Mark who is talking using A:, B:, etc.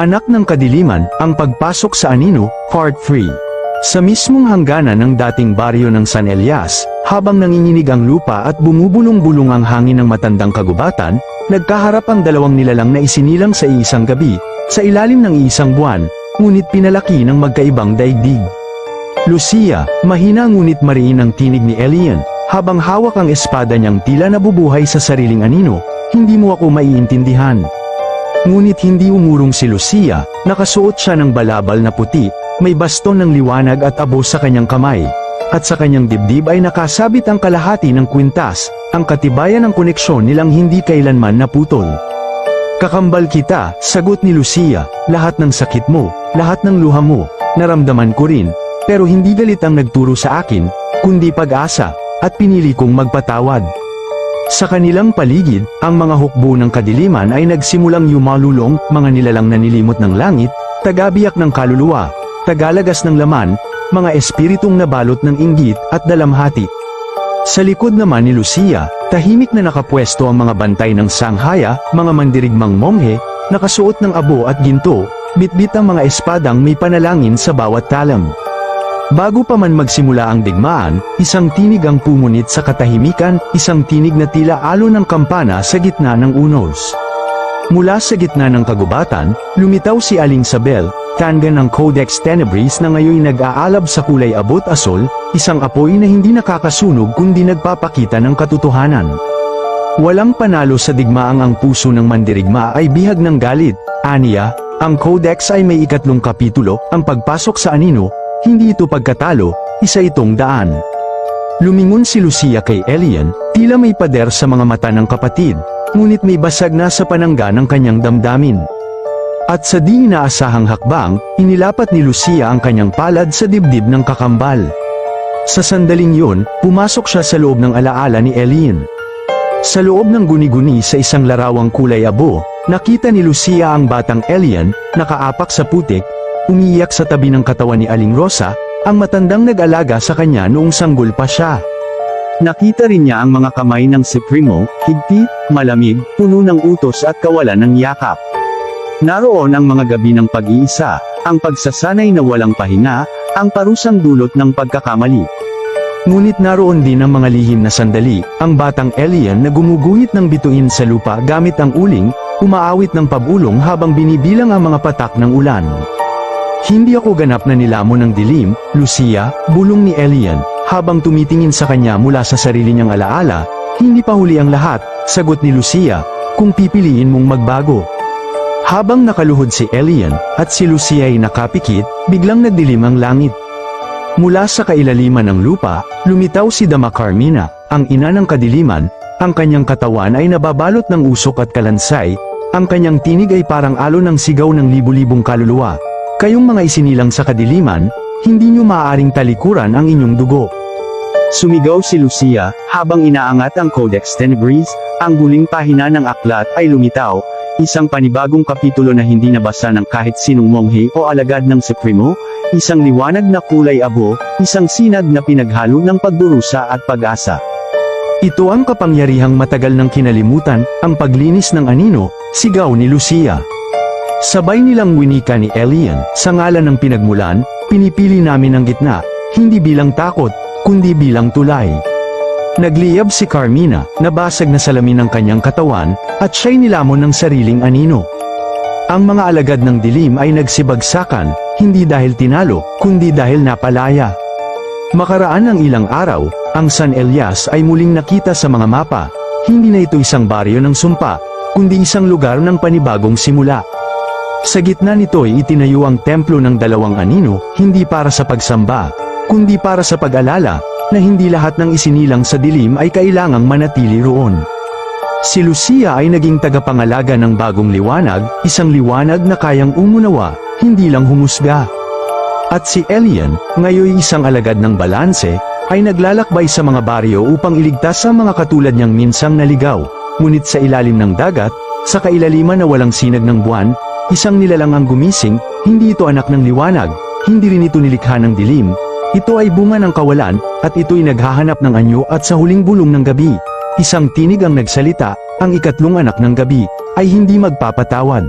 A: Anak ng Kadiliman, ang pagpasok sa Anino, Part 3. Sa mismong hangganan ng dating baryo ng San Elias, habang nanginginig ang lupa at bumubulong-bulong ang hangin ng matandang kagubatan, nagkaharap ang dalawang nilalang na isinilang sa iisang gabi, sa ilalim ng iisang buwan, ngunit pinalaki ng magkaibang daigdig. Lucia, mahina ngunit mariin ang tinig ni Elian, habang hawak ang espada niyang tila nabubuhay sa sariling anino, hindi mo ako maiintindihan. Ngunit hindi umurong si Lucia, nakasuot siya ng balabal na puti, may baston ng liwanag at abo sa kanyang kamay. At sa kanyang dibdib ay nakasabit ang kalahati ng kwintas, ang katibayan ng koneksyon nilang hindi kailanman naputol. Kakambal kita, sagot ni Lucia, lahat ng sakit mo, lahat ng luha mo, naramdaman ko rin, pero hindi galit ang nagturo sa akin, kundi pag-asa, at pinili kong magpatawad. Sa kanilang paligid, ang mga hukbo ng kadiliman ay nagsimulang yumalulong, mga nilalang na nilimot ng langit, tagabiyak ng kaluluwa, tagalagas ng laman, mga espiritong nabalot ng inggit at dalamhati. Sa likod naman ni Lucia, tahimik na nakapwesto ang mga bantay ng sanghaya, mga mandirigmang monghe, nakasuot ng abo at ginto, bitbit ang mga espadang may panalangin sa bawat talam. Bago pa man magsimula ang digmaan, isang tinig ang pumunit sa katahimikan, isang tinig na tila alo ng kampana sa gitna ng unos. Mula sa gitna ng kagubatan, lumitaw si Aling Sabel, tanga ng Codex Tenebris na ngayon nag-aalab sa kulay abot asol, isang apoy na hindi nakakasunog kundi nagpapakita ng katotohanan. Walang panalo sa digmaang ang puso ng mandirigma ay bihag ng galit, aniya, ang Codex ay may ikatlong kapitulo, ang pagpasok sa anino, hindi ito pagkatalo, isa itong daan. Lumingon si Lucia kay Elian, tila may pader sa mga mata ng kapatid, ngunit may basag na sa panangga ng kanyang damdamin. At sa di inaasahang hakbang, inilapat ni Lucia ang kanyang palad sa dibdib ng kakambal. Sa sandaling yun, pumasok siya sa loob ng alaala ni Elian. Sa loob ng guni-guni sa isang larawang kulay abo, nakita ni Lucia ang batang Elian, nakaapak sa putik, umiiyak sa tabi ng katawan ni Aling Rosa, ang matandang nag-alaga sa kanya noong sanggol pa siya. Nakita rin niya ang mga kamay ng si Primo, higpit, malamig, puno ng utos at kawalan ng yakap. Naroon ang mga gabi ng pag-iisa, ang pagsasanay na walang pahinga, ang parusang dulot ng pagkakamali. Ngunit naroon din ang mga lihim na sandali, ang batang Elian na gumuguhit ng bituin sa lupa gamit ang uling, umaawit ng pabulong habang binibilang ang mga patak ng ulan. Hindi ako ganap na nilamon ng dilim, Lucia, bulong ni Elian, habang tumitingin sa kanya mula sa sarili niyang alaala, hindi pa huli ang lahat, sagot ni Lucia, kung pipiliin mong magbago. Habang nakaluhod si Elian, at si Lucia ay nakapikit, biglang nagdilim ang langit. Mula sa kailaliman ng lupa, lumitaw si Dama Carmina, ang ina ng kadiliman, ang kanyang katawan ay nababalot ng usok at kalansay, ang kanyang tinig ay parang alon ng sigaw ng libu-libong kaluluwa. Kayong mga isinilang sa kadiliman, hindi nyo maaaring talikuran ang inyong dugo. Sumigaw si Lucia, habang inaangat ang Codex Tenebris, ang huling pahina ng aklat ay lumitaw, isang panibagong kapitulo na hindi nabasa ng kahit sinong monghe o alagad ng Supremo, isang liwanag na kulay abo, isang sinag na pinaghalo ng pagdurusa at pag-asa. Ito ang kapangyarihang matagal ng kinalimutan, ang paglinis ng anino, sigaw ni Lucia. Sabay nilang winika ni Elian, sa ngalan ng pinagmulan, pinipili namin ang gitna, hindi bilang takot, kundi bilang tulay. Nagliyab si Carmina, nabasag na salamin ng kanyang katawan, at siya'y nilamon ng sariling anino. Ang mga alagad ng dilim ay nagsibagsakan, hindi dahil tinalo, kundi dahil napalaya. Makaraan ng ilang araw, ang San Elias ay muling nakita sa mga mapa, hindi na ito isang baryo ng sumpa, kundi isang lugar ng panibagong simula. Sa gitna nito ay itinayo ang templo ng dalawang anino, hindi para sa pagsamba, kundi para sa pag-alala, na hindi lahat ng isinilang sa dilim ay kailangang manatili roon. Si Lucia ay naging tagapangalaga ng bagong liwanag, isang liwanag na kayang umunawa, hindi lang humusga. At si Elian, ngayon isang alagad ng balanse, ay naglalakbay sa mga baryo upang iligtas ang mga katulad niyang minsang naligaw, ngunit sa ilalim ng dagat, sa kailaliman na walang sinag ng buwan, Isang nilalang ang gumising, hindi ito anak ng liwanag, hindi rin ito nilikha ng dilim. Ito ay bunga ng kawalan, at ito'y naghahanap ng anyo at sa huling bulong ng gabi. Isang tinig ang nagsalita, ang ikatlong anak ng gabi, ay hindi magpapatawad.